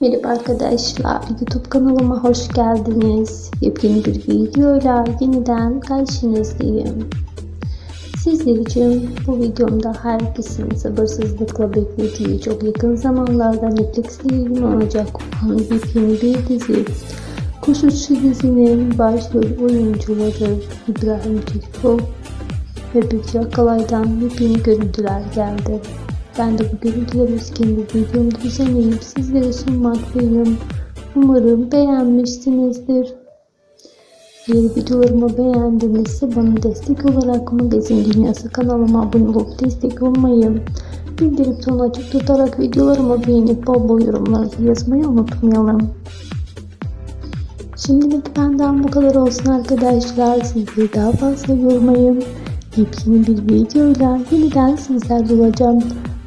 Merhaba arkadaşlar, YouTube kanalıma hoş geldiniz. Yepyeni bir videoyla yeniden karşınızdayım. Sizler için bu videomda herkesin sabırsızlıkla beklediği çok yakın zamanlarda Netflix'te yayınlanacak olan yepyeni bir dizi. Kuş Uçuşu dizinin başrol oyuncuları İbrahim Türkoğlu ve Büyük Akalay'dan yepyeni görüntüler geldi. Ben de bu görüntüleri üzgün bir videomda düzenleyip sizlere sunmaktayım. Umarım beğenmişsinizdir. Eğer videolarımı beğendinizse bana destek olarak Magazin Dünyası kanalıma abone olup destek olmayı, bildirim tonu açık tutarak videolarımı beğenip bol bol yorumlar yazmayı unutmayalım. Şimdilik benden bu kadar olsun arkadaşlar. Sizleri daha fazla yormayın. Yepyeni bir videoyla yeniden sizlerle olacağım.